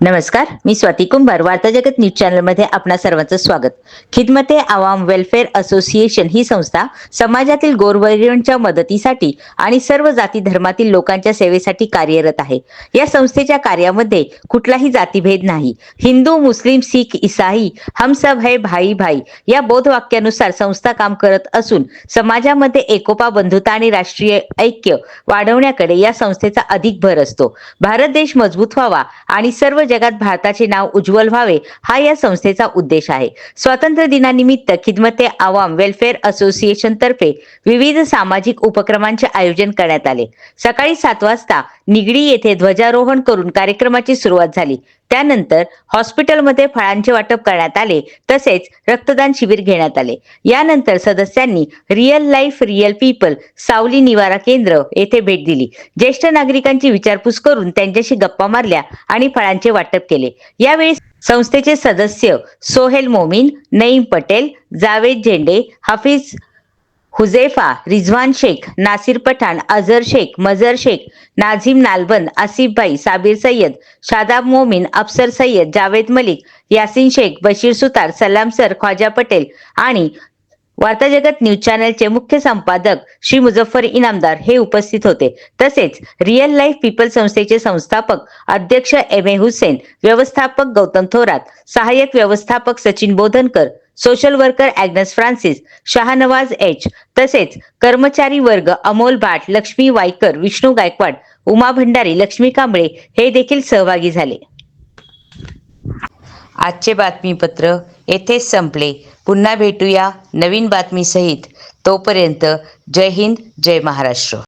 नमस्कार मी स्वाती कुंभार वार्ता जगत न्यूज चॅनलमध्ये आपणा सर्वांचं स्वागत. खिदमते आवाम वेलफेअर असोसिएशन ही संस्था समाजातील गोरगरिबांच्या मदतीसाठी आणि सर्व जाती धर्मातील लोकांच्या सेवेसाठी कार्यरत आहे. या संस्थेच्या कार्यामध्ये कुठलाही जातीभेद नाही. हिंदू मुस्लिम सिख इसाई हम सब है भाई भाई या बोधवाक्यानुसार संस्था काम करत असून समाजामध्ये एकोपा बंधुता आणि राष्ट्रीय ऐक्य वाढवण्याकडे या संस्थेचा अधिक भर असतो. भारत देश मजबूत व्हावा आणि सर्व जगात भारताचे नाव उज्ज्वल व्हावे हा या संस्थेचा उद्देश आहे. स्वातंत्र्य दिनानिमित्त खिदमते आवाम वेलफेअर असोसिएशन तर्फे विविध सामाजिक उपक्रमांचे आयोजन करण्यात आले. सकाळी सात वाजता निगडी येथे ध्वजारोहण करून कार्यक्रमाची सुरुवात झाली. त्यानंतर हॉस्पिटलमध्ये फळांचे वाटप करण्यात आले तसेच रक्तदान शिबिर घेण्यात आले. यानंतर सदस्यांनी रिअल लाईफ रिअल पीपल सावली निवारा केंद्र येथे भेट दिली. ज्येष्ठ नागरिकांची विचारपूस करून त्यांच्याशी गप्पा मारल्या आणि फळांचे वाटप केले. यावेळी संस्थेचे सदस्य सोहेल मोमीन नईम पटेल जावेद झेंडे हाफिज हुझेफा रिझवान शेख नासिर पठाण अझर शेख मजर शेख नाझिम नालबंद आसिफ भाई साबिर सय्यद शादाब मोमीन अफसर सय्यद जावेद मलिक यासिन शेख बशीर सुतार सलाम सर ख्वाजा पटेल आणि वार्ता जगत न्यूज चॅनलचे मुख्य संपादक श्री मुझफ्फर इनामदार हे उपस्थित होते. तसेच रिअल लाईफ पीपल संस्थेचे संस्थापक अध्यक्ष एम ए हुसेन व्यवस्थापक गौतम थोरात सहाय्यक व्यवस्थापक Sachin Bodhankar social worker Agnes Francis Shahnawaz H तसेच कर्मचारी वर्ग अमोल भाट लक्ष्मी वायकर विष्णू गायकवाड उमा भंडारी लक्ष्मी कांबळे हे देखील सहभागी झाले. आजचे बातमीपत्र येथेच संपले. पुन्हा भेटूया नवीन बातमीसहित. तोपर्यंत जय हिंद जय महाराष्ट्र.